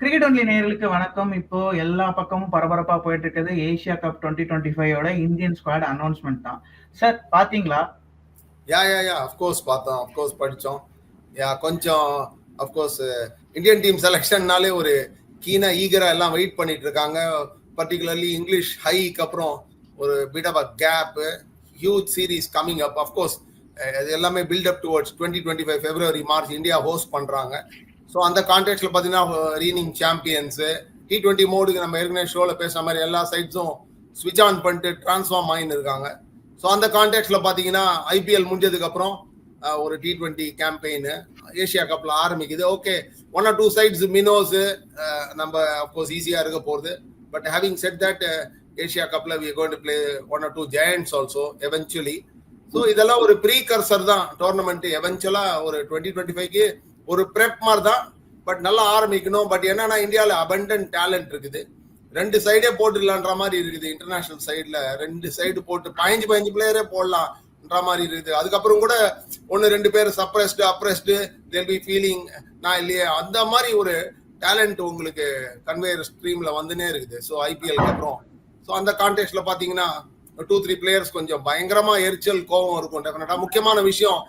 Cricket only நேர்களுக்கு வணக்கம். இப்போ எல்லா பக்கமும் பரபரப்பா போயிட்டு இருக்குது ஏசியா கப் டுவெண்ட்டி டுவெண்ட்டி ஃபைவோட இந்தியன் ஸ்குவாட் அனௌன்ஸ்மெண்ட் தான். சார் பாத்தீங்களா? யா யா யா அஃப்கோர்ஸ் பார்த்தோம். அஃப்கோர்ஸ் படித்தோம் யா கொஞ்சம் அஃப்கோர்ஸ் இந்தியன் டீம் செலெக்ஷன்னாலே ஒரு கீனா ஈகரா எல்லாம் வெயிட் பண்ணிட்டு இருக்காங்க பர்டிகுலர்லி இங்கிலீஷ் ஹைக்கு அப்புறம் ஒரு bit of a gap huge series coming up of course இது எல்லாமே buildup towards twenty twenty five February March India host பண்ணுறாங்க ஸோ அந்த கான்டெக்ட்ல பார்த்தீங்கன்னா ரீனிங் சாம்பியன்ஸு டி டுவெண்ட்டி மோடுக்கு நம்ம ஏற்கனவே ஷோவில் பேசுகிற மாதிரி எல்லா சைட்ஸும் ஸ்விட்ச் ஆன் பண்ணிட்டு ட்ரான்ஸ்ஃபார்ம் ஆகின்னு இருக்காங்க. ஸோ அந்த கான்டெக்ட்ல பார்த்தீங்கன்னா ஐபிஎல் முடிஞ்சதுக்கப்புறம் ஒரு டி டுவெண்ட்டி கேம்பெயின் ஏஷியா கப்பில் ஆரம்பிக்குது. Okay one or two sides minnows நம்ம அப்கோர்ஸ் ஈஸியாக இருக்க போகுது but having said that Asia கப்பில் we going to play one or two giants also eventually so இதெல்லாம் ஒரு ப்ரீ கர்சர் தான் டோர்னமெண்ட் எவென்ச்சுவலாக ஒரு டுவெண்ட்டி டுவெண்ட்டி ஃபைவ்க்கு ஒரு ப்ரெப் மாதிரி தான் பட் நல்லா ஆரம்பிக்கணும். பட் என்னன்னா இந்தியாவில் அபண்டன்ட் டேலண்ட் இருக்குது. ரெண்டு சைடே போட்டுடலான்ற மாதிரி இருக்குது. இன்டர்நேஷனல் சைடில் ரெண்டு சைடு போட்டு பதினஞ்சு பதினஞ்சு பிளேயரே போடலாம்ன்ற மாதிரி இருக்குது. அதுக்கப்புறம் கூட ஒன்று ரெண்டு பேர் சப்ரெஸ்டு அப்ரெஸ்டு தெல் பி ஃபீலிங் நான் இல்லையே அந்த மாதிரி ஒரு டேலண்ட் உங்களுக்கு கன்வேயர் ஸ்ட்ரீமில் வந்துனே இருக்குது. ஸோ ஐபிஎல்க்கு அப்புறம். ஸோ அந்த கான்டெக்ட்ல பார்த்தீங்கன்னா டூ த்ரீ பிளேயர்ஸ் கொஞ்சம் பயங்கரமாக எரிச்சல் கோவம் இருக்கும். டெஃபினட்டாக முக்கியமான விஷயம்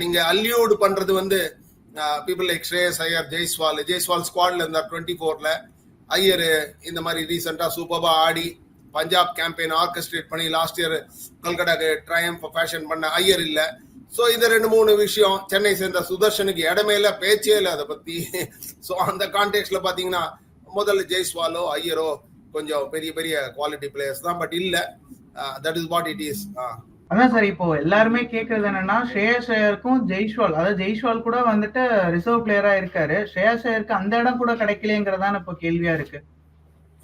நீங்கள் அல்யூடு பண்ணுறது வந்து பீப்புள் லைக் ஸ்ரேயஸ் ஐயர் ஜெய்ஸ்வால் ஜெய்ஸ்வால் ஸ்குவாட்ல இருந்தார் டுவெண்ட்டி ஃபோர்ல ஐயர் இந்த மாதிரி ரீசெண்டாக சூப்பர்பா ஆடி பஞ்சாப் கேம்பெயின் ஆர்கஸ்ட்ரேட் பண்ணி லாஸ்ட் இயர் கல்கடாக்கு ட்ரையம் ஃபேஷன் பண்ண ஐயர் இல்லை. ஸோ இந்த ரெண்டு மூணு விஷயம். சென்னை சேர்ந்த சுதர்ஷனுக்கு இடமே இல்லை பேச்சே இல்லை அதை பற்றி ஸோ அந்த கான்டெக்ட்ல பார்த்தீங்கன்னா முதல்ல ஜெய்ஸ்வாலோ ஐயரோ கொஞ்சம் பெரிய பெரிய குவாலிட்டி பிளேயர்ஸ் தான். பட் இல்லை that is what it is அதான் சார் இப்போ எல்லாருமே கேக்குறது என்னன்னா ஸ்ரேயஸ் ஐயருக்கும் ஜெய்ஷ்வால் அதாவது ஜெய்ஷ்வால் கூட வந்துட்டு ரிசர்வ் பிளேயரா இருக்காரு. ஸ்ரேயஸ் ஐயருக்கு அந்த இடம் கூட கிடைக்கலங்கிறதான இப்போ கேள்வியா இருக்கு.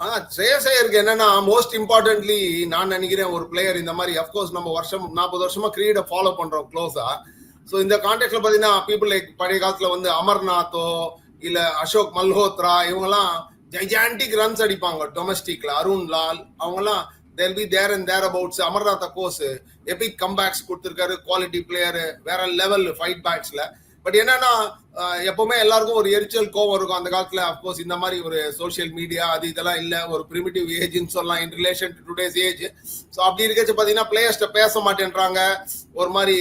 ஆ ஸ்ரேயஸ் ஐயருக்கு என்னன்னா மோஸ்ட் இம்பார்ட்டன்ட்லி நான் நினைக்கிறேன் ஒரு பிளேயர் இந்த மாதிரி அஃப்கோர்ஸ் நம்ம வருஷம் நாற்பது வருஷமா கிரீட ஃபாலோ பண்றோம் க்ளோஸா ஸோ இந்த கான்டெக்ட்ல பாத்தீங்கன்னா பீப்புள் லைக் பழைய காலத்துல வந்து அமர்நாத்தோ இல்ல அசோக் மல்ஹோத்ரா இவங்கெல்லாம் ஜைஜாண்டிக் ரன்ஸ் அடிப்பாங்க டொமஸ்டிக்ல அருண் லால் அவங்கெல்லாம் there be there and thereabouts Amarnath course epic comebacks கொடுத்துருக்காரு குவாலிட்டி பிளேயர் வேற லெவல் ஃபைட் பேக்ஸ்ல பட் என்னன்னா எப்பவுமே எல்லாருக்கும் ஒரு எரிச்சல் கோவம் இருக்கும் அந்த காலத்துல. அப்கோர்ஸ் இந்த மாதிரி ஒரு சோஷியல் மீடியா அது இதெல்லாம் இல்ல. ஒரு பிரிமிட்டிவ் ஏஜ்னு சொல்லலாம் in relation to today's age so அப்படி இருக்கச்சு பாத்தீங்கன்னா பிளேயர்ஸ்ட பேச மாட்டேன்றாங்க. ஒரு மாதிரி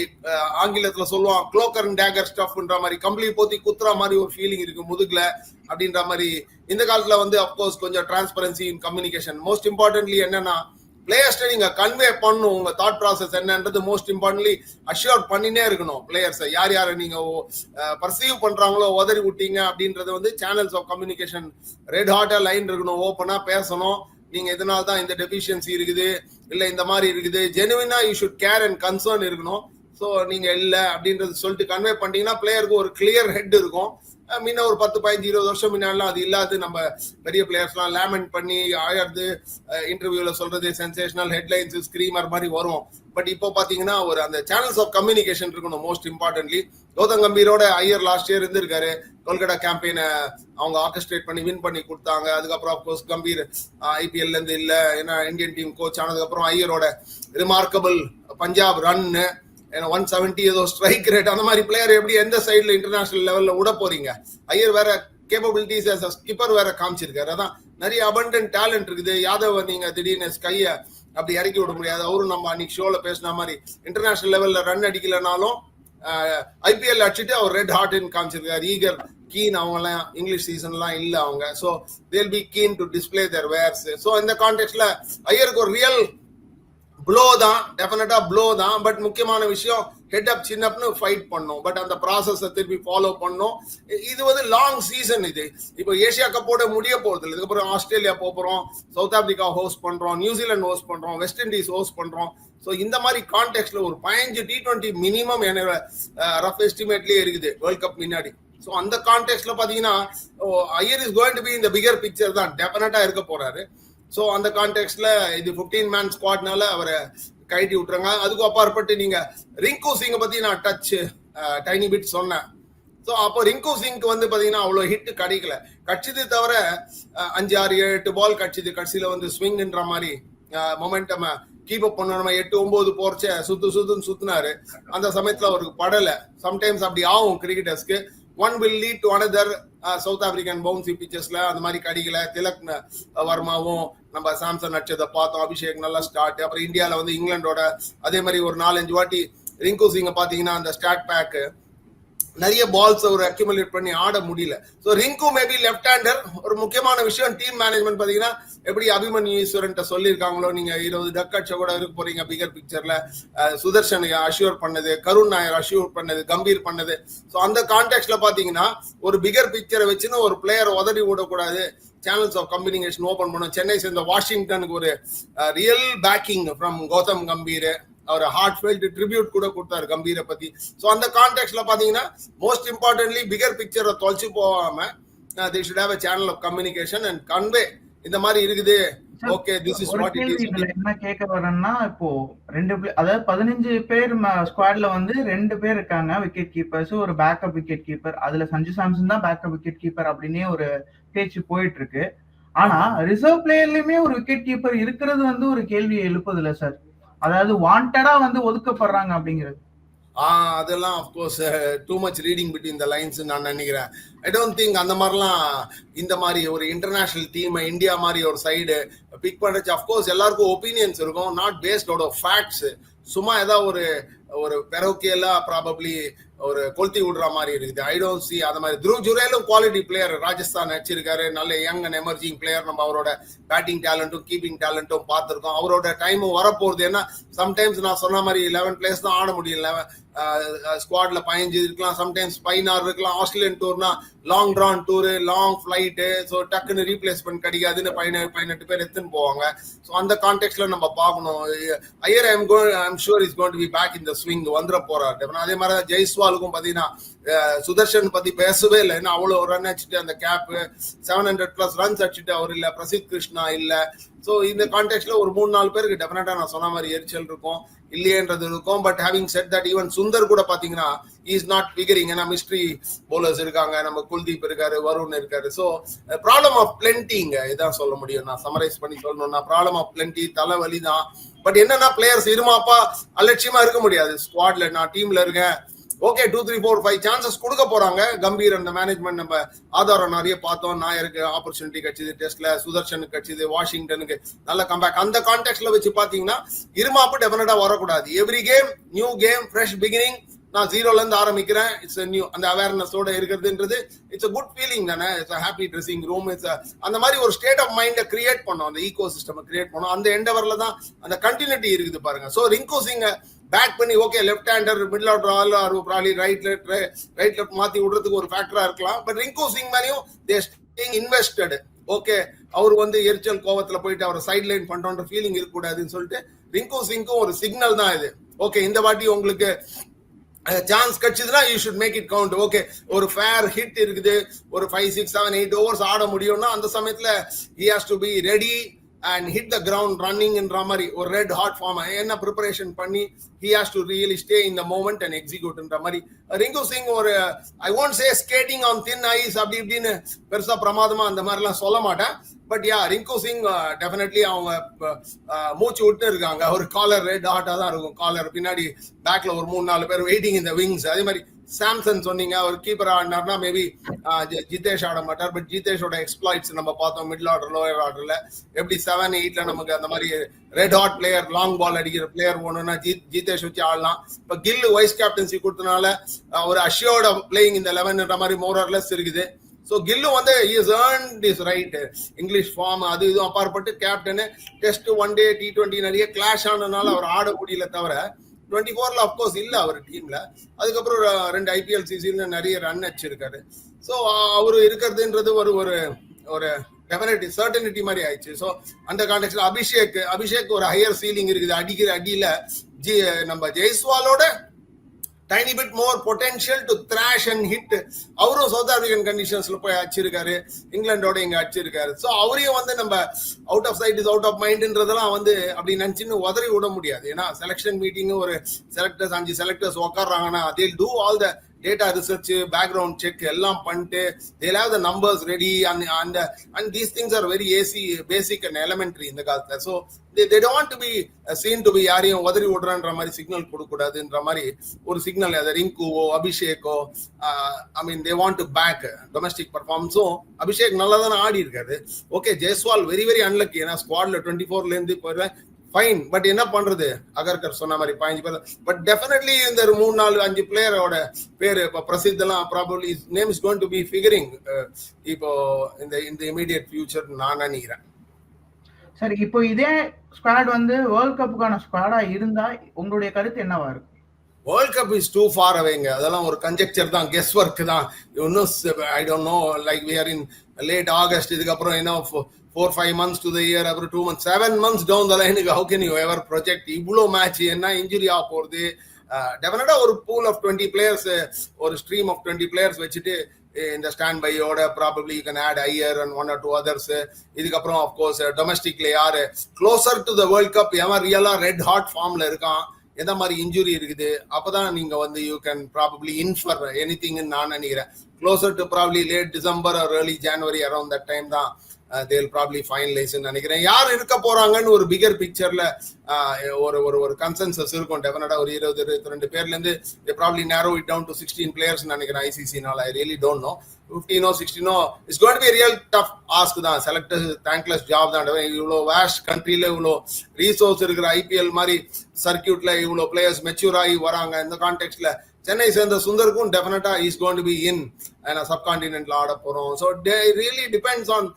ஆங்கிலத்துல சொல்லுவான் க்ளோக்கர் அண்ட் டேகர் ஸ்டஃப்ன்ற மாதிரி. கம்பளி போத்தி குத்துற மாதிரி ஒரு ஃபீலிங் இருக்கு முதுகுல அப்படின்ற மாதிரி. இந்த காலத்துல வந்து அப்கோர்ஸ் கொஞ்சம் transparency in communication most importantly என்னன்னா பிளேயர்ஸ்ட நீங்க கன்வே பண்ணணும். உங்க தாட் ப்ராசஸ் என்னன்றது மோஸ்ட் இம்பார்ட்டன்ட்லி அஷ்யூர் பண்ணினே இருக்கணும். பிளேயர்ஸை யார் யாரை நீங்க பர்சீவ் பண்றாங்களோ உதறி விட்டீங்க அப்படின்றது வந்து சேனல்ஸ் ஆஃப் கம்யூனிகேஷன் ரெட் ஹாட்டா லைன் இருக்கணும். ஓப்பனா பேசணும். நீங்க இதனால தான் இந்த டெபிஷியன்சி இருக்குது. இல்ல இந்த மாதிரி இருக்குது. ஜெனுவினா you should care and concern இருக்கணும். ஸோ நீங்க இல்ல அப்படின்றது சொல்லிட்டு கன்வே பண்ணிட்டீங்கன்னா பிளேயருக்கு ஒரு கிளியர் ஹெட் இருக்கும். முன்ன ஒரு பத்து பதினஞ்சு இருபது வருஷம் முன்னாடிலாம் அது இல்லாது நம்ம பெரிய பிளேயர்ஸ்லாம் லேமெண்ட் பண்ணி ஆயறது இன்டர்வியூல சொல்றது சென்சேஷனல் ஹெட்லைன்ஸ் ஸ்க்ரீமர் மாதிரி வரும். பட் இப்போ பாத்தீங்கன்னா ஒரு அந்த சேனல்ஸ் ஆஃப் கம்யூனிகேஷன் இருக்கணும் மோஸ்ட் இம்பார்ட்டன்ட்லி கௌதம் கம்பீரோட ஐயர் லாஸ்ட் இயர் இருந்திருக்காரு. கொல்கட்டா கேம்பெயினை அவங்க ஆர்கஸ்ட்ரேட் பண்ணி வின் பண்ணி கொடுத்தாங்க. அதுக்கப்புறம் அப்கோர்ஸ் கம்பீர் ஐபிஎல்ல இருந்து இல்ல ஏன்னா இந்தியன் டீம் கோச் ஆனதுக்கப்புறம் ஐயரோட ரிமார்க்கபிள் பஞ்சாப் ரன்னு ஏன்னா ஒன் செவன்டி ஏதோ ஸ்ட்ரைக் ரேட் அந்த மாதிரி பிளேயர் எப்படி எந்த சைடில் இன்டர்நேஷனல் லெவலில் விட போறீங்க? ஐயர் வேற கேப்பபிலிட்டிஸ் ஸ்கிப்பர் வேற காமிச்சிருக்காரு. அதான் நிறைய அபண்டன்ட் டேலண்ட் இருக்குது. யாதவ நீங்க திடீர்னு ஸ்கையை அப்படி இறக்கி விட முடியாது. அவரும் நம்ம அன்னைக்கு ஷோல பேசின மாதிரி இன்டர்நேஷனல் லெவலில் ரன் அடிக்கலனாலும் ஐபிஎல் அடிச்சுட்டு அவர் ரெட் ஹார்ட்னு காமிச்சிருக்காரு. ஈகர் கீன் அவங்க எல்லாம் இங்கிலீஷ் சீசன்லாம் இல்லை அவங்க. So they'll be keen to display their wares so இந்த கான்டெக்ட்ல ஐயருக்கு ஒரு ரியல் ப்ளோ தான் டெஃபினட்டா ப்ளோ தான். பட் முக்கியமான விஷயம் ஹெட் அப் சின் அப்னு ஃபைட் பண்ணும். பட் அந்த ப்ராசஸை திருப்பி ஃபாலோ பண்ணும். இது வந்து லாங் சீசன் இது. இப்போ ஏஷியா கப்போட முடிய போறது இல்லை. இதுக்கப்புறம் ஆஸ்திரேலியா போகிறோம் போறோம். சவுத் ஆப்பிரிக்கா ஹோஸ்ட் பண்றோம். நியூசிலாந்து ஹோஸ்ட் பண்றோம். வெஸ்ட் இண்டீஸ் ஹோஸ்ட் பண்றோம். ஸோ இந்த மாதிரி கான்டெக்ட்ல ஒரு பதினஞ்சு டி ட்வெண்ட்டி மினிமம் என்னோட ரஃப் எஸ்டிமேட்லயே இருக்குது. வேர்ல்ட் கப் முன்னாடி. ஸோ அந்த கான்டெக்ட்ல பாத்தீங்கன்னா Iyer is going to be இந்த பிகர் பிக்சர் தான். டெஃபினட்டா இருக்க போறாரு. ஸோ அந்த கான்டெக்ட்ல இது 15 மேன் ஸ்குவாட்னால அவரை கைட்டி விட்டுறாங்க. அதுக்கும் அப்பாற்பட்டு நீங்க ரிங்கு சிங்கை பத்தி நான் டச் டைனி பிட் சொன்னேன். ஸோ அப்போ ரிங்கு சிங்க்கு வந்து பாத்தீங்கன்னா அவ்வளோ ஹிட் கிடைக்கல. கட்சிது தவிர அஞ்சு ஆறு ஏழு எட்டு பால் கட்சிது கட்சியில வந்து ஸ்விங்ன்ற மாதிரி மொமெண்டம் கீப் அப் பண்ணணும் எட்டு ஒன்பது போர்ச்ச சுத்து சுத்துன்னு சுத்தினாரு. அந்த சமயத்துல அவருக்கு படல. சம்டைம்ஸ் அப்படி ஆகும் கிரிக்கெட்டர்ஸ்க்கு one will lead to another South African bouncy பிச்சர்ஸ்ல அந்த மாதிரி கடிகளை திலக் வர்மாவும் நம்ம சாம்சன் நட்சத்தை பார்த்தோம் அபிஷேக் நல்லா ஸ்டார்ட் அப்புறம் இந்தியால வந்து இங்கிலாண்டோட அதே மாதிரி ஒரு நாலஞ்சு வாட்டி ரிங்கு சிங்கை பாத்தீங்கன்னா அந்த ஸ்டார்ட் பேக்கு நிறைய பால்ஸ் அவர் அக்யூமுலேட் பண்ணி ஆட முடியல. So Rinku maybe left hander ஒரு முக்கியமான விஷயம் டீம் மேனேஜ்மெண்ட் பார்த்தீங்கன்னா எப்படி அபிமன்யு ஈஸ்வரன் சொல்லியிருக்காங்களோ நீங்க இருபது டக் அடிச்ச கூட இருக்க போறீங்க பிகர் பிக்சர்ல சுதர்ஷன் அஷ்யூர் பண்ணது கருண் நாயர் அஷ்யூர் பண்ணது கம்பீர் பண்ணது. ஸோ அந்த கான்டெக்ட்ல பாத்தீங்கன்னா ஒரு பிகர் பிக்சரை வச்சுன்னு ஒரு பிளேயரை உதறி விடக்கூடாது. சேனல்ஸ் ஆஃப் கம்யூனிகேஷன் ஓபன் பண்ணும் சென்னை சேர்ந்த வாஷிங்டனுக்கு ஒரு real backing from Gautam Gambhir. Our heartfelt tribute கூட கொடுத்தாரு கம்பீரை பத்தி. ஸோ அந்த கான்டெக்ட்ல பாத்தீங்கன்னா மோஸ்ட் இம்பார்ட்டன்ட்லி பிகர் பிக்சரை தொலைச்சு போகாம they should have a channel of communication and convey இந்த மாதிரி இருக்குது. Okay this is what it is என்ன கேட்க வரேன்னா இப்போ ரெண்டு அதாவது பதினஞ்சு பேர் ஸ்குவாட்ல வந்து ரெண்டு பேர் இருக்காங்க விக்கெட் கீப்பர்ஸ் ஒரு பேக்கப் விக்கெட் கீப்பர் அதுல சஞ்சு சாம்சன் தான் பேக்கப் விக்கெட் கீப்பர் அப்படின்னே ஒரு பேச்சு போயிட்டு இருக்கு ஆனா ரிசர்வ் பிளேயர்லயுமே ஒரு விக்கெட் கீப்பர் இருக்கிறது வந்து ஒரு கேள்வியை எழுப்புது இல்ல சார் அதாவது வாண்டடா வந்து ஒதுக்கப்படுறாங்க அப்படிங்கிறது. ஆஹ் அதெல்லாம் of course too much reading between the lines நான் நினைக்கிறேன். ஐ டோன்ட் திங்க் அந்த மாதிரிலாம் இந்த மாதிரி ஒரு இன்டர்நேஷனல் டீம் இந்தியா மாதிரி ஒரு சைடு பிக் பண்ணுறச்சு அஃப்கோர்ஸ் எல்லாருக்கும் ஒப்பீனியன்ஸ் இருக்கும். Not based out of facts சும்மா ஏதாவது ஒரு ஒரு பெரோக்கியலா ப்ராபப்ளி ஒரு கொளுத்தி விடுற மாதிரி இருக்குது. ஐ டோன்ட் சி அந்த மாதிரி. துருவ் ஜுரேலும் குவாலிட்டி பிளேயர் ராஜஸ்தான் நடிச்சிருக்காரு. நல்ல யங் அண்ட் எமர்ஜிங் பிளேயர் நம்ம அவரோட பேட்டிங் டேலண்ட்டும் கீப்பிங் டேலண்ட்டும் பார்த்துருக்கோம். அவரோட டைமும் வரப்போகுது. ஏன்னா சம்டைம்ஸ் நான் சொன்ன மாதிரி லெவன் பிளேஸ் தான் ஆட முடியும் லெவன் ஸ்குவாட்ல பயஞ்சு இருக்கலாம். சம்டைம்ஸ் பைனார் இருக்கலாம். Australian டூர்னா long drawn tour long flight so டக்குன்னு ரீப்ளேஸ்மெண்ட் கிடைக்காதுன்னு பதினேழு பதினெட்டு பேர் எடுத்துன்னு போவாங்க. ஸோ அந்த கான்டெக்ட்ல நம்ம பார்க்கணும். Iyer I'm go I'm sure is going to be back இந்த ஸ்விங் வந்துட போறாரு. அதே மாதிரி தான் ஜெய்ஸ்வாலுக்கும் பார்த்தீங்கன்னா சுதர்ஷன் பத்தி பேசவே இல்லை. ஏன்னா அவ்வளோ ரன் அடிச்சுட்டு அந்த gap seven hundred plus runs அடிச்சுட்டு அவர் இல்லை பிரசித் கிருஷ்ணா இல்லை. ஸோ இந்த கான்டெக்ட்ல ஒரு மூணு நாலு பேருக்கு டெஃபினட்டா நான் சொன்ன மாதிரி எரிச்சல் இருக்கும். இல்லையன்றது இருக்கும் but having said that even Sundar கூட பாத்தீங்கன்னா இஸ் நாட் ஃபிகரிங் ஏன்னா மிஸ்ட்ரி போலர்ஸ் இருக்காங்க நம்ம குல்தீப் இருக்காரு வருண் இருக்காரு. ஸோ ப்ராப்ளம் ஆஃப் பிளென்டிங்க இதான் சொல்ல முடியும். நான் சமரைஸ் பண்ணி சொல்லணும்னா ப்ராப்ளம் ஆஃப் பிளென்டி தலைவலி தான். பட் என்னன்னா பிளேயர்ஸ் இருமாப்பா அலட்சியமா இருக்க முடியாது. ஸ்குவாட்ல நான் டீம்ல இருக்கேன். Okay two three four five chances கொடுக்க போறாங்க. கம்பீர் அந்த மேனேஜ்மெண்ட் நம்ம ஆதாரம் நிறைய பார்த்தோம். நாயருக்கு ஆப்பர்ச்சுனிட்டி கிடைச்சது டெஸ்ட்ல சுதர்ஷனுக்கு கிடைச்சது வாஷிங்டனுக்கு நல்ல கம்பேக் அந்த கான்டெக்ட்ல வச்சு பாத்தீங்கன்னா இருமாப்பு டெஃபினட்டா வரக்கூடாது. Every game new game fresh beginning நான் ஜீரோல இருந்து ஆரம்பிக்கிறேன். இட்ஸ் நியூ அந்த அவேர்னஸோட இருக்கிறதுன்றது இட்ஸ் குட் ஃபீலிங் தானே. It's happy dressing room it's அந்த மாதிரி ஒரு ஸ்டேட் ஆஃப் மைண்டை கிரியேட் பண்ணோம். அந்த ஈகோ சிஸ்டம் கிரியேட் பண்ணோம். அந்த எண்டவர்ல தான் அந்த கண்டினியூட்டி இருக்குது பாருங்க. ஸோ ரிங்கு சிங்கை பேக் பண்ணி okay left hander middle order all or probably right left right left மாத்தி விடுறதுக்கு ஒரு ஃபேக்டரா இருக்கலாம். பட் ரிங்கு சிங் மேலேயும் தேர் இன்வெஸ்டட் ஓகே அவர் வந்து எரிச்சல் கோவத்துல போயிட்டு அவரை சைட் லைன் பண்றோன்ற ஃபீலிங் இருக்கக்கூடாதுன்னு சொல்லிட்டு ரிங்கு சிங்க்கும் ஒரு சிக்னல் தான் இது. ஓகே இந்த வாட்டி உங்களுக்கு சான்ஸ் கிடைச்சதுன்னா you should make it count okay ஒரு ஃபேர் ஹிட் இருக்குது. ஒரு five six seven eight overs ஆட முடியும்னா அந்த சமயத்துல he has to be ready and hit the ground ரன்னிங்ன்ற மாதிரி ஒரு ரெட் ஹாட் ஃபார்ம் என்ன ப்ரிப்பரேஷன் பண்ணி he has to really stay இந்த மூமெண்ட் அண்ட் எக்ஸிக்யூட்ன்ற மாதிரி ரிங்கு சிங் ஒரு I won't say skating on thin ice அப்படி இப்படின்னு பெருசா பிரமாதமா அந்த மாதிரிலாம் சொல்ல மாட்டேன். But yeah Rinku Singh definitely அவங்க uh, uh, மூச்சு விட்டு இருக்காங்க. ஒரு காலர் ரெட் ஹாட்டாக தான் இருக்கும். காலர் பின்னாடி பேக்ல ஒரு மூணு நாலு பேர் வெயிட்டிங் இந்த விங்ஸ் அதே மாதிரி சாம்சன் சொன்னீங்க ஒரு கீப்பர் ஆடினார்னா மேபி uh, ஜிதேஷ் ஆட மாட்டார். பட் ஜிதேஷோட எக்ஸ்ப்ளாய்ட்ஸ் நம்ம பார்த்தோம் மிடில் ஆர்டர் லோயர் ஆர்டர்ல எப்படி செவன் எயிட்ல நமக்கு அந்த மாதிரி red hot player long ball அடிக்கிற பிளேயர் போகணும்னா ஜித் ஜிதேஷ் வச்சு ஆடலாம். இப்போ கில் வைஸ் கேப்டன்சி கொடுத்தனால ஒரு அஷியோட பிளேயிங் இந்த லெவன்ன்ற மாதிரி மோரர்லெஸ் இருக்குது. ஸோ கில்லு வந்து is earned is right English form அது இதுவும் அப்பாற்பட்டு captain test one day T twenty நிறைய கிளாஷ் ஆனதுனால அவர் ஆட முடியல தவிர டுவெண்ட்டி ஃபோர்ல அஃப்கோர்ஸ் இல்லை அவர் டீம்ல அதுக்கப்புறம் ரெண்டு ஐபிஎல் சீசன்ல நிறைய ரன் அடிச்சிருக்காரு. ஸோ அவர் இருக்கிறதுன்றது ஒரு ஒரு ஒரு டெஃபினட்டி சர்டனிட்டி மாதிரி ஆயிடுச்சு. ஸோ அந்த கான்டெக்ட்ல அபிஷேக் அபிஷேக் ஒரு ஹையர் சீலிங் இருக்குது. அடிக்கிற அடியில ஜி நம்ம ஜெய்ஸ்வாலோட tiny bit more potential to thrash and hit அவரும் சவுத் ஆப்பிரிக்கன் கண்டிஷன்ஸ்ல போய் அடிச்சிருக்காரு. இங்கிலாண்டோட இங்க அடிச்சிருக்காரு. ஸோ அவரையும் வந்து நம்ம out of sight is out of மைண்ட்ன்றதெல்லாம் வந்து அப்படி நினைச்சுன்னு உதறி விட முடியாது. ஏன்னா செலெக்ஷன் மீட்டிங் ஒரு செலக்டர்ஸ் அஞ்சு செலக்டர்ஸ் உட்காடுறாங்கன்னா அதில் do all the data research background check எல்லாம் பண்ணிட்டு they'll have the numbers ready and அந்த and these things are very easy basic and elementary இந்த காலத்துல so they they don't to be seen to be யாரையும் உதறி விடுறன்ற மாதிரி signal கொடுக்கக்கூடாதுன்ற மாதிரி ஒரு சிக்னல் அது ரிங்குவோ அபிஷேக்கோ I mean they want to back domestic பர்ஃபார்மன்ஸும் Abhishek நல்லா தானே ஆடி இருக்காரு okay Jaiswal very very unlucky ஏன்னா ஸ்குவாட்ல டுவெண்ட்டி ஃபோர்லேருந்து போயிடுவேன் ஃபைன் பட் என்ன பண்றது? அகர்கர் சொன்ன மாதிரி பதினஞ்சு பேர். பட் டெஃபினெட்லி இந்த ஒரு மூணு நாலு அஞ்சு பிளேயரோட பேரு இப்போ பிரசித்தெல்லாம் probably name is going to be figuring இப்போ இந்த இந்த இமீடியட் ஃபியூச்சர் நான் நினைக்கிறேன். சரி இப்போ இதே ஸ்குவாட் வந்து வேர்ல்ட் கப்புக்கான ஸ்குவாடா இருந்தா உங்களுடைய கருத்து என்னவா இருக்கும்? World cup is too far அவைங்க அதெல்லாம் ஒரு கன்ஜெக்சர் தான் கெஸ் ஒர்க் தான். இன்னும் I don't know like we are in late August இதுக்கப்புறம் என்ன four five months to the year அப்புறம் two months seven months down the லைனுக்கு how can you ever project இவ்வளோ மேட்ச் என்ன இன்ஜுரி ஆக போகிறது டெஃபினட்டா ஒரு பூல் ஆஃப் டுவெண்ட்டி பிளேயர்ஸ் ஒரு ஸ்ட்ரீம் ஆஃப் டுவெண்ட்டி பிளேயர்ஸ் வச்சுட்டு இந்த ஸ்டாண்ட் பையோட probably you can add Iyer and one or two others இதுக்கப்புறம் அஃப்கோர்ஸ் டொமஸ்டிக்ல யாரு? Closer to the world cup எவன் ரியலா ரெட் ஹாட் ஃபார்ம்ல இருக்கான்? எந்த மாதிரி இன்ஜுரி இருக்குது? அப்பதான் நீங்க வந்து you can probably infer any திங்னு நான் நினைக்கிறேன். Closer to probably late December or early January around that time தான். தேல் ப்ராப்ளி ஃபைனலைஸ்ன்னு நினைக்கிறேன். யார் இருக்க போறாங்கன்னு ஒரு பிகர் பிக்சர்ல uh, ஒரு ஒரு ஒரு கன்சென்சஸ் இருக்கும். டெஃபினட்டா ஒரு இருபது இருபத்தி ரெண்டு பேர்ல இருந்து probably narrow it down to sixteen players நினைக்கிறேன் ஐசிசினால ஐ ரியலி டோன்ட் நோ ஃபிஃப்டீனோ சிக்ஸ்டீனோ it's got be real tough ask தான். செலக்ட் தேங்க்லெஸ் ஜாப் தான். இவ்வளோ வேஸ்ட் கண்ட்ரியில இவ்வளோ ரீசோர்ஸ் இருக்கிற ஐபிஎல் மாதிரி சர்க்கியூட்ல இவ்வளோ பிளேயர்ஸ் மெச்சூர் ஆகி வராங்க. இந்த கான்டெக்ட்ல சென்னை சேர்ந்த சுந்தருக்கும் டெஃபினட்டா is going to be in சப்கான்டினென்ட்ல ஆட போறோம். So really depends on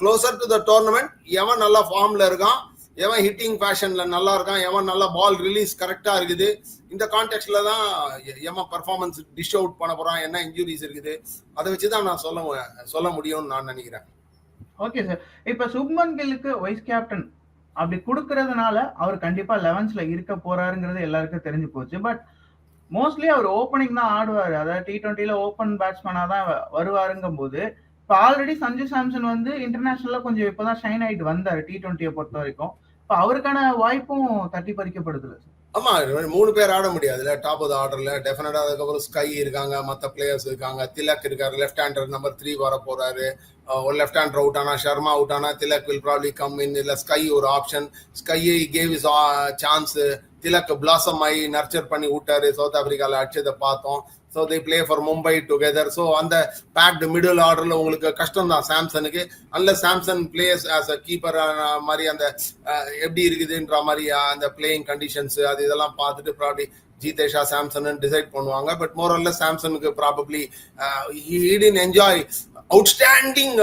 closer to the tournament எவன் நல்லா ஃபார்ம்ல இருக்கான் எவன் ஹிட்டிங் ஃபேஷன்ல நல்லா இருக்கான் எவன் நல்லா பால் ரிலீஸ் கரெக்டா இருக்குது. இந்த கான்டெக்ட்ல தான் எவன் பர்ஃபார்மன்ஸ் டிஷ் அவுட் பண்ண போறான் என்ன இன்ஜுரிஸ் இருக்குது அதை வச்சு தான் நான் சொல்ல சொல்ல முடியும்னு நான் நினைக்கிறேன். ஓகே சார் இப்ப சுப்மன் கில்லுக்கு வைஸ் கேப்டன் அப்படி கொடுக்கறதுனால அவர் கண்டிப்பா லெவன்ஸ்ல இருக்க போறாருங்கிறது எல்லாருக்கும் தெரிஞ்சு போச்சு. பட் மோஸ்ட்லி அவர் ஓப்பனிங் தான் ஆடுவார். அதாவது டி டுவெண்ட்டில ஓப்பன் பேட்ஸ்மேனாக தான் வருவாருங்கும் போது இப்போ ஆல்ரெடி சஞ்சு சாம்சன் வந்து இன்டர்நேஷனல்ல கொஞ்சம் இப்பதான் ஷைன் ஆயிட்டு வந்தாரு டி டுவெண்ட்டியை பொறுத்த வரைக்கும் இப்போ அவருக்கான வாய்ப்பும் தட்டி பறிக்கப்படுது. ஆமா மூணு பேர் ஆட முடியாதுல்ல. டாப் ஆஃப் ஆர்டர்ல டெஃபினட்டா அதுக்கப்புறம் ஸ்கை இருக்காங்க மற்ற பிளேயர்ஸ் இருக்காங்க. திலக் இருக்காரு லெஃப்ட் ஹேண்டர் நம்பர் த்ரீ வர போறாரு. ஒரு லெஃப்ட் ஹேண்டர் அவுட் ஆனா ஷர்மா அவுட் ஆனா Tilak will probably come in இல்ல ஸ்கை ஒரு option Sky gave is chance Tilak blossom ஆகி நர்ச்சர் பண்ணி விட்டாரு. சவுத் ஆப்பிரிக்கால அடிச்சதை பார்த்தோம். So they play for Mumbai together so அந்த பேக்டு மிடில் ஆர்டரில் உங்களுக்கு கஷ்டம் தான் சாம்சனுக்கு. அல்ல Samson players as a keeper மாதிரி அந்த uh, எப்படி இருக்குதுன்ற மாதிரி uh, அந்த பிளேயிங் கண்டிஷன்ஸ் அது இதெல்லாம் பார்த்துட்டு ப்ராப்ளி ஜிதேஷா சாம்சன் டிசைட் பண்ணுவாங்க. பட் மோர் அல்ல சாம்சனுக்கு probably he didn't enjoy outstanding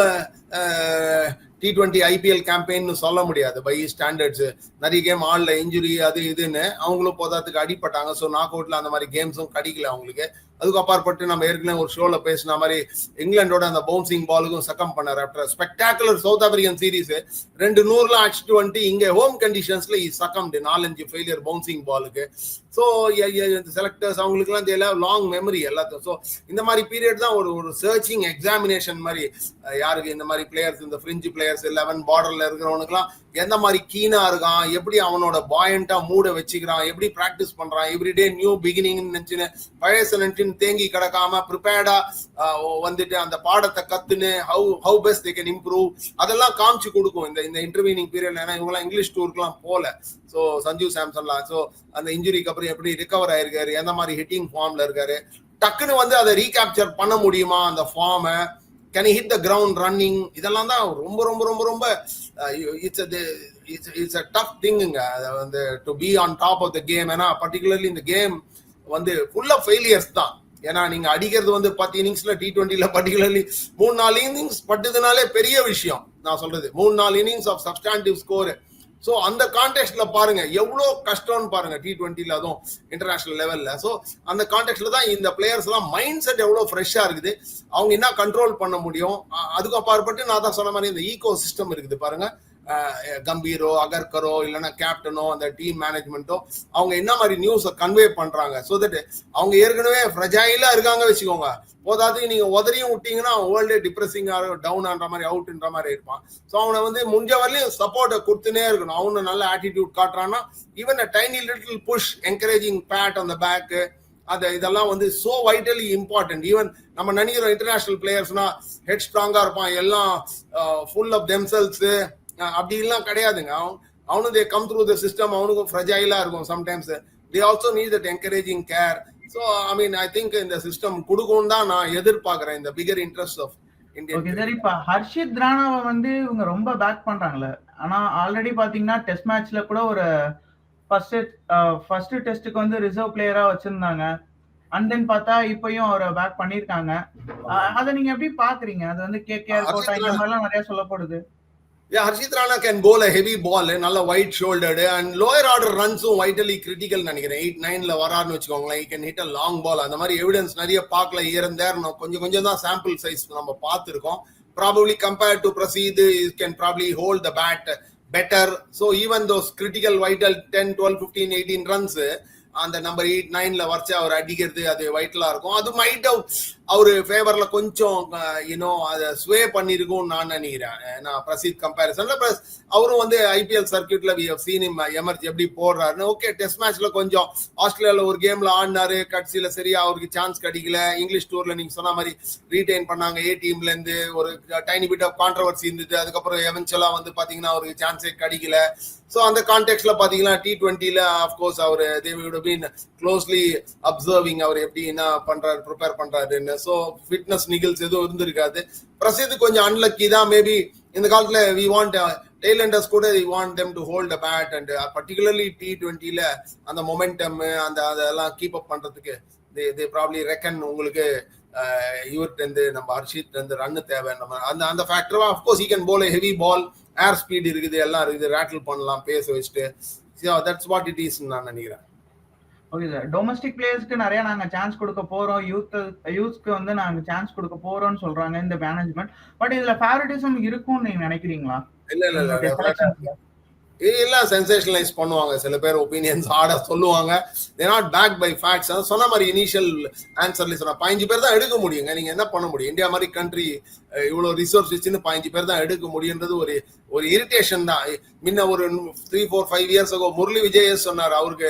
T twenty IPL கேம்பெயின்னு சொல்ல முடியாது. பை ஸ்டாண்டர்ட்ஸ் நிறைய கேம் ஆடல இன்ஜுரி அது இதுன்னு அவங்களும் போதாத்துக்கு அடிப்பட்டாங்க ஸோ நாக் அவுட்ல அந்த மாதிரி கேம்ஸும் கிடைக்கல அவங்களுக்கு. அதுக்கு அப்பாற்பட்டு நம்ம ஏற்கனவே ஒரு ஷோல பேசின மாதிரி இங்கிலாண்டோட அந்த பவுன்சிங் பாலுக்கும் சக்கம் பண்ணார். After spectacular South African series ரெண்டு நூறுலாம் அடிச்சுட்டு வந்துட்டு இங்க ஹோம் கண்டிஷன்ஸ்ல இ சக்கம்டு நாலஞ்சு ஃபெயிலியர் பவுன்சிங் பாலுக்கு ஸோ செலக்டர்ஸ் அவங்களுக்குலாம் தெரியல. லாங் மெமரி எல்லாத்தையும். ஸோ இந்த மாதிரி பீரியட் தான் ஒரு ஒரு சர்ச்சிங் எக்ஸாமினேஷன் மாதிரி யாருக்கு இந்த மாதிரி பிளேயர்ஸ் இந்த ஃப்ரிஞ்சு பிளேயர்ஸ் லெவன் பார்டரில் இருக்கிறவனுக்குலாம் எந்த மாதிரி கீனாக இருக்கான் எப்படி அவனோட பாயிண்டா மூட வச்சுக்கிறான் எப்படி ப்ராக்டிஸ் பண்றான் எவ்ரிடே நியூ பிகினிங்னு நினச்சின்னு பழைய நினச்சின்னு தேங்கி கிடக்காம ப்ரிப்பேர்டா வந்துட்டு அந்த பாடத்தை கத்துன்னு how how best they can improve அதெல்லாம் காமிச்சு கொடுக்கும் இந்த இந்த இன்டர்வியூனிங் பீரியட் ஏன்னா இவங்கலாம் இங்கிலீஷ் டூருக்குலாம் போல. ஸோ சஞ்சீவ் சாம்சன்லாம் ஸோ அந்த இன்ஜுரிக்கு அப்புறம் எப்படி ரிகவர் ஆயிருக்காரு? எந்த மாதிரி ஹிட்டிங் ஃபார்ம்ல இருக்காரு? டக்குன்னு வந்து அதை ரீகேப்சர் பண்ண முடியுமா? அந்த ஃபார்மை can hit the ground running இதெல்லாம் தான் ரொம்ப ரொம்ப ரொம்ப ரொம்ப it's it's it's a tough திங்குங்க அதை வந்து to be on top of the game ஏன்னா பர்டிகுலர்லி இந்த கேம் வந்து ஃபுல்லாக ஃபெயிலியர்ஸ் தான். ஏன்னா நீங்க அடிக்கிறது வந்து பத்து இன்னிங்ஸ்ல டி டுவெண்ட்டில பர்டிகுலர்லி மூணு நாலு இன்னிங்ஸ் பட்டுதுனாலே பெரிய விஷயம். நான் சொல்றது மூணு நாலு innings of substantive score so அந்த கான்டெக்ட்ல பாருங்க எவ்வளோ கஷ்டம்னு பாருங்க டி டுவெண்ட்டில அதுவும் இன்டர்நேஷனல் லெவல்ல ஸோ அந்த கான்டெக்ட்ல தான் இந்த பிளேயர்ஸ் எல்லாம் மைண்ட் செட் எவ்வளோ ஃப்ரெஷ்ஷா இருக்குது. அவங்க என்ன கண்ட்ரோல் பண்ண முடியும்? அதுக்கு அப்பாற்பட்டு நான் தான் சொன்ன மாதிரி இந்த ஈகோ சிஸ்டம் இருக்குது பாருங்க. கம்பீரோ அகர்கரோ இல்லைன்னா கேப்டனோ அந்த டீம் மேனேஜ்மெண்ட்டோ அவங்க என்ன மாதிரி நியூஸை கன்வே பண்றாங்க? ஸோ தட் அவங்க ஏற்கனவே ஃப்ரெஜைலா இருக்காங்க வச்சுக்கோங்க. போதாது நீங்க உதறியும் விட்டீங்கன்னா வேர்ல்டே டிப்ரெசிங்கா டவுன்ன்ற மாதிரி அவுட்ன்ற மாதிரி இருப்பான். ஸோ அவனை வந்து முடிஞ்ச வரலையும் சப்போர்ட்டை கொடுத்துனே இருக்கணும். அவனு நல்ல attitude காட்டுறான்னா even a tiny little push encouraging pat அந்த பேக்கு அதை இதெல்லாம் வந்து சோ வைட்டலி இம்பார்ட்டன்ட் ஈவன் நம்ம நினைக்கிறோம் இன்டர்நேஷனல் பிளேயர்ஸ்னா ஹெட் ஸ்ட்ராங்கா இருப்பான். எல்லாம் ஃபுல் ஆஃப் தெம்செல்ஸ் அப்படி எல்லாம் கிடையாதுங்க. அவன் அவனும் they come through the system அவனுக்கும் ஃப்ரெஜைலா இருக்கும் sometimes they also need that encouraging care so I mean I think இந்த சிஸ்டம் கொடுக்கும் தான் நான் எதிர்பார்க்கறேன் இந்த bigger interest of okay sir இப்ப ஹர்ஷித் ராணாவை வந்து இவங்க ரொம்ப பேக் பண்றாங்களே. ஆனா ஆல்ரெடி பாத்தீங்கன்னா டெஸ்ட் மேட்ச்ல கூட ஒரு ஃபர்ஸ்ட் ஃபர்ஸ்ட் டெஸ்ட்டுக்கு வந்து ரிசர்வ் பிளேயரா வச்சிருந்தாங்க. அண்ட் தென் பார்த்தா இப்பயும் அவரை பேக் பண்ணிருக்காங்க அதை நீங்க எப்படி பாக்குறீங்க? அது வந்து கே கே கோட்டா இந்த மாதிரிலாம் நிறைய சொல்லப்படுது. Yeah, Harshit Rana can bowl a heavy ball, eh, நல்ல wide shouldered and lower order ரன்ஸும் vitally critical நினைக்கிறேன். எயிட் நைன்ல வராருன்னு வச்சுக்கோங்களேன். He can hit a long ball அந்த மாதிரி எவிடன்ஸ் நிறைய பார்க்கல இயர்ந்தேர் கொஞ்சம் கொஞ்சம் தான் சாம்பிள் சைஸ் நம்ம பார்த்துருக்கோம். Probably compared to Prasidh can probably hold the bat better so even those critical vital ten twelve fifteen eighteen runs அந்த நம்பர் எயிட் நைன்ல வரைச்சு அவர் அடிக்கிறது அது வைட்டலா இருக்கும். அது மைட் அவரு ஃபேவர்ல கொஞ்சம் யூனோ அதை ஸ்வே பண்ணியிருக்கும் நான் நினைக்கிறேன். ஏன்னா பிரசீத் கம்பேரிசன்ல பிளஸ் அவரும் வந்து ஐபிஎல் சர்க்கியூட்ல வி ஹவ் சீன் இம் எப்படி போடுறாருன்னு. ஓகே டெஸ்ட் மேட்ச்ல கொஞ்சம் ஆஸ்திரேலியால ஒரு கேம்ல ஆடினாரு கட்சியில சரியா அவருக்கு சான்ஸ் கிடைக்கல. இங்கிலீஷ் டூர்ல நீங்க சொன்ன மாதிரி ரீடைன் பண்ணாங்க ஏ டீம்ல இருந்து ஒரு டைனி பிட் ஆஃப் கான்ட்ரவர்சி இருந்தது. அதுக்கப்புறம் எவென்ச்சுவலா வந்து பாத்தீங்கன்னா அவருக்கு சான்ஸே கிடைக்கல. ஸோ அந்த கான்டெக்ட்ல பாத்தீங்கன்னா டி டுவெண்ட்டில ஆஃப்கோர்ஸ் அவர் தேவியோட பீன் க்ளோஸ்லி அப்சர்விங் அவர் எப்படி என்ன பண்றாரு ப்ரிப்பேர் பண்றாருன்னு ஸோ ஃபிட்னஸ் நிகழ்ஸ் எதுவும் இருந்திருக்காது. பிரசித் கொஞ்சம் அன்லக்கி தான். மேபி இந்த காலத்துல வி வாண்ட் டெய்லண்டர்ஸ் கூட we want them to hold a bat and particularly T டுவெண்ட்டியில் அந்த மொமெண்டம் அந்த அதெல்லாம் கீப் அப் பண்றதுக்கு தே தே ப்ராப்ளி ரெக்கன் உங்களுக்கு uh, இவர்கிட்ட நம்ம ஹர்ஷித் இருந்து ரன்னு தேவை. நம்ம அந்த அந்த factor of course he can bowl heavy ball air speed இருக்குது எல்லாம் இருக்குது. ரேட்டில் பண்ணலாம் பேச வச்சுட்டு. தட்ஸ் வாட் இட் இஸ் நான் நினைக்கிறேன். ஓகே சார் டொமஸ்டிக் பிளேயர்ஸ்க்கு நிறைய நாங்க சான்ஸ் கொடுக்க போறோம். யூத் யூத்க்கு வந்து நாங்க சான்ஸ் கொடுக்க போறோம்னு சொல்றாங்க இந்த மேனேஜ்மெண்ட் பட் இதுல ஃபேவரட்டிசம் இருக்கும்னு நீங்க நினைக்கிறீங்களா? இல்ல இல்ல selections-ல? எல்லாம் சென்சேஷனலைஸ் பண்ணுவாங்க. சில பேர் ஒப்பீனியன்ஸ் ஆட சொல்லுவாங்க. They not back by facts சொன்ன மாதிரி இனிஷியல் ஆன்சர்ல சொன்ன பதினஞ்சு பேர் தான் எடுக்க முடியுங்க. நீங்க என்ன பண்ண முடியும்? இந்தியா மாதிரி கண்ட்ரி இவ்வளவு ரிசோர்ஸ் வச்சுன்னு பதினஞ்சு பேர் தான் எடுக்க முடியுன்றது ஒரு ஒரு இரிட்டேஷன் தான். முன்ன ஒரு த்ரீ ஃபோர் ஃபைவ் இயர்ஸ் ஆகும் முரளி விஜய் சொன்னார் அவருக்கு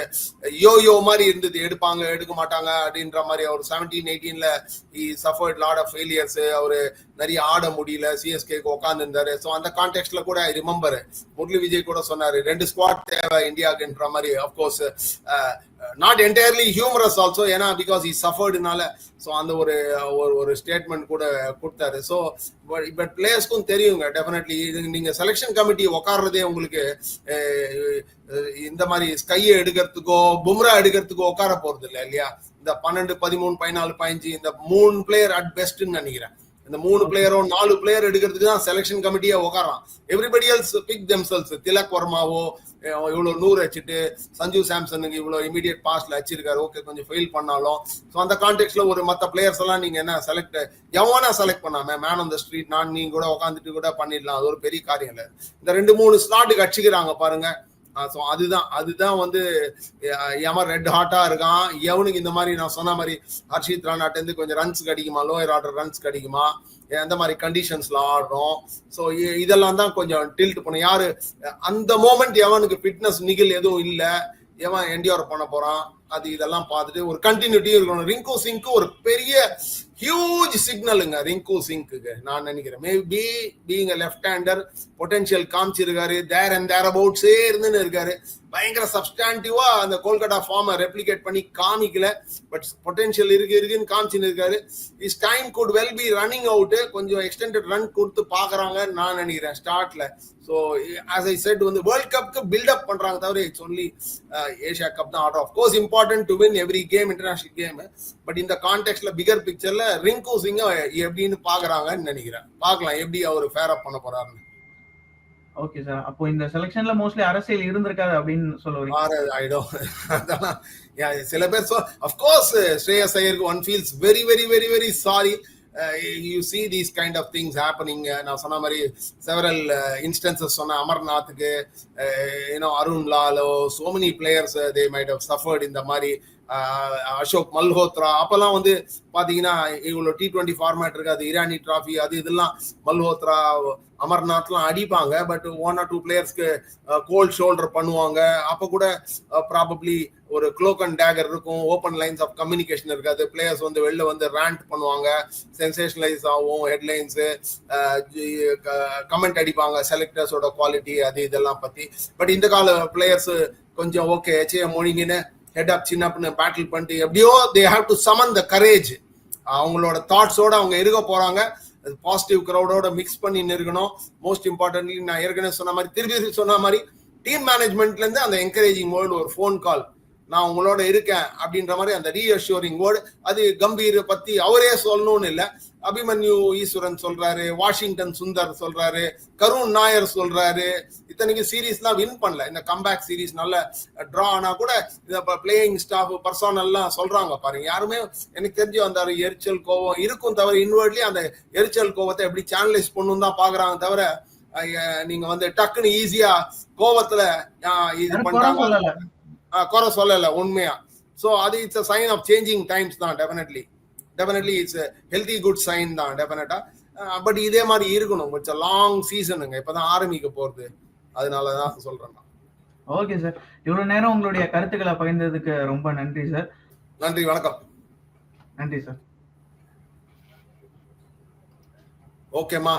யோ யோ மாதிரி இருந்தது எடுப்பாங்க எடுக்க மாட்டாங்க அப்படின்ற மாதிரி. அவர் seventeen எயிட்டீன்ல he suffered lot of failures அவரு நிறைய ஆட முடியல சிஎஸ்கேக்கு உட்காந்துருந்தாரு ஸோ அந்த கான்டெக்ட்ல கூட ஐ ரிமெம்பர் முரளி விஜய் கூட சொன்னாரு ரெண்டு ஸ்குவாட் தேவை இந்தியாவுக்குன்ற மாதிரி. Of course not entirely humorous also ஏன்னா பிகாஸ் இ சஃபர்டுனால ஸோ அந்த ஒரு ஒரு ஒரு ஸ்டேட்மெண்ட் கூட கொடுத்தாரு. ஸோ பட் பிளேயர்ஸ்க்கும் தெரியுங்க டெஃபினெட்லி இது நீங்க செலெக்ஷன் கமிட்டி உட்கார்றதே உங்களுக்கு இந்த மாதிரி ஸ்கையை எடுக்கிறதுக்கோ பும்ரா எடுக்கிறதுக்கோ உட்கார போறது இல்லை இல்லையா? இந்த பன்னெண்டு பதிமூணு பதினாலு பதினஞ்சு இந்த மூணு பிளேயர் அட் பெஸ்ட்னு நினைக்கிறேன். இந்த மூணு பிளேயரோ நாலு பிளேயர் எடுக்கிறதுக்கு தான் செலெக்ஷன் கமிட்டியா உட்காரான் everybody else pick themselves Tilak வர்மாவோ இவ்வளோ நூறு அடிச்சுட்டு சஞ்சு சாம்சனுக்கு இவ்வளோ இமீடியட் பாஸ்ட்ல அடிச்சிருக்காரு. ஓகே கொஞ்சம் ஃபெயில் பண்ணாலும். ஸோ அந்த கான்டெக்ட்ல ஒரு மற்ற பிளேயர்ஸ் எல்லாம் நீங்க என்ன செலக்ட் எவனா செலக்ட் பண்ணாம மேன் ஆன் த ஸ்ட்ரீட் நான் நீங்க கூட உட்காந்துட்டு கூட பண்ணிடலாம். அது ஒரு பெரிய காரியம் இல்லை. இந்த ரெண்டு மூணு ஸ்லாட்டுக்கு அடிச்சுக்கிறாங்க பாருங்க. ஸோ அதுதான் அதுதான் வந்து எவன் ரெட் ஹாட்டா இருக்கான் எவனுக்கு இந்த மாதிரி நான் சொன்ன மாதிரி ஹர்ஷித் ராணாட்டேருந்து கொஞ்சம் ரன்ஸ் கிடைக்குமா லோயர் ஆர்டர் ரன்ஸ் கிடைக்குமா எந்த மாதிரி கண்டிஷன்ஸ்ல ஆடுறோம். ஸோ இதெல்லாம் தான் கொஞ்சம் டில்ட் பண்ணும் யாரு அந்த மோமெண்ட் எவனுக்கு ஃபிட்னஸ் நிகில் எதுவும் இல்லை எவன் என்டிஆர் பண்ண போறான் அது இதெல்லாம் பார்த்துட்டு ஒரு கண்டினியூட்டி இருக்கணும். ரிங்கு சிங்க்கு ஒரு பெரிய ஹியூஜ் சிக்னலுங்க ரிங்கு சிங்க்கு நான் நினைக்கிறேன். Maybe being left hander potential காமிச்சிருக்காரு there and there அபவுட்ஸே இருந்துன்னு இருக்காரு. பயங்கர சப்ஸ்டாண்டிவா அந்த கோல்கட்டா ஃபார்மை ரெப்ளிகேட் பண்ணி காமிக்கல. பட் பொட்டென்ஷியல் இருக்கு இருக்குன்னு காமிச்சுன்னு இருக்காரு. Is time good well be running out கொஞ்சம் எக்ஸ்டெண்டட் ரன் கொடுத்து பாக்குறாங்க நான் நினைக்கிறேன் ஸ்டார்ட்ல ஸோ ஆஸ் ஐ செட் வந்து வேர்ல்ட் கப்க்கு பில்டப் பண்றாங்க தவிர இட்ஸ் ஒன்லி ஏஷியா கப் தான். Order of course important to win every game international game but இந்த கான்டெக்ட்ல பிகர் பிக்சர்ல ரிங்கு சிங்க எப்படின்னு பாக்குறாங்கன்னு நினைக்கிறேன். பார்க்கலாம் எப்படி அவர் ஃபேர் அப் பண்ண போறாருன்னு. ஓகே சார் அப்போ இந்த செலெக்ஷன்ல மோஸ்ட்லி அரசியல் இருந்திருக்காது அப்படின்னு சொல்லுவீங்க சில பேர் சொ of course Shreyas ஐயருக்கு one feels very very very very sorry you see these kind of things happening நான் சொன்ன மாதிரி செவரல் இன்ஸ்டன்சஸ் சொன்ன அமர்நாத்துக்கு you know Arun Lalo so many players they might have suffered இந்த மாதிரி. அசோக் மல்ஹோத்ரா அப்பெல்லாம் வந்து பாத்தீங்கன்னா இவ்வளோ டி டுவெண்ட்டி ஃபார்மேட் இருக்கு. அது இரானி டிராஃபி அது இதெல்லாம் மல்ஹோத்ரா அமர்நாத்லாம் அடிப்பாங்க. பட் ஒன் ஆர் டூ பிளேயர்ஸ்க்கு கோல்ட் ஷோல்டர் பண்ணுவாங்க. அப்போ கூட ப்ராபப்ளி ஒரு க்ளோக் அண்ட் டேகர் இருக்கும். ஓப்பன் லைன்ஸ் ஆஃப் கம்யூனிகேஷன் இருக்காது. பிளேயர்ஸ் வந்து வெளில வந்து ரேண்ட் பண்ணுவாங்க. சென்சேஷனலைஸ் ஆகும். ஹெட்லைன்ஸு கமெண்ட் அடிப்பாங்க. செலக்டர்ஸோட குவாலிட்டி அது இதெல்லாம் பத்தி. பட் இந்த கால பிளேயர்ஸ் கொஞ்சம் ஓகே எச்ஏ மொழிங்கன்னு ஹெட் அப் சின்ன அப்னு பேட்டில் பண்ணிட்டு எப்படியோ they have to summon the courage அவங்களோட தாட்ஸோட அவங்க இருக்க போறாங்க. பாசிட்டிவ் க்ரௌடோட மிக்ஸ் பண்ணி இருக்கணும் மோஸ்ட் இம்பார்ட்டன்ட்லி நான் ஏற்கனவே சொன்ன மாதிரி திருப்பி சொன்ன மாதிரி டீம் மேனேஜ்மெண்ட்லேருந்து அந்த என்கரேஜிங் வேர்டு ஒரு ஃபோன் கால் நான் உங்களோட இருக்கேன் அப்படின்ற மாதிரி அந்த ரீஅஷ்யூரிங் வேர்டு அது கம்பீரை பற்றி அவரே சொல்லணும்னு இல்லை. அபிமன்யு ஈஸ்வரன் சொல்றாரு வாஷிங்டன் சுந்தர் சொல்றாரு கருண் நாயர் சொல்றாரு. இத்தனைக்கு சீரீஸ்லாம் வின் பண்ணல. இந்த கம்பேக் சீரீஸ் நல்ல டிரா ஆனா கூட இந்த பிளேயிங் ஸ்டாஃப் பர்சனல்லாம் சொல்றாங்க பாருங்க. யாருமே எனக்கு தெரிஞ்சு அந்த எரிச்சல் கோவம் இருக்கும் தவிர இன்வெர்ட்லி அந்த எரிச்சல் கோவத்தை எப்படி சேனலைஸ் பண்ணணும் தான் பாக்குறாங்க தவிர நீங்க வந்து டக்குன்னு ஈஸியா கோவத்துல இது பண்றாங்க. குறை சொல்லல உண்மையா. சோ அது it's a sign of changing times தான் definitely definitely it's healthy good sign தான் டெஃபினட்டா பட் இதே மாதிரி இருக்கணும். இட்ஸ் லாங் சீசனுங்க இப்பதான் ஆரம்பிக்க போறது அதனால தான் சொல்றேன். ஓகே சார் இவ்வளவு நேரம் உங்களுடைய கருத்துக்களை பகிர்ந்ததுக்கு ரொம்ப நன்றி சார் நன்றி வணக்கம். நன்றி சார் ஓகேம்மா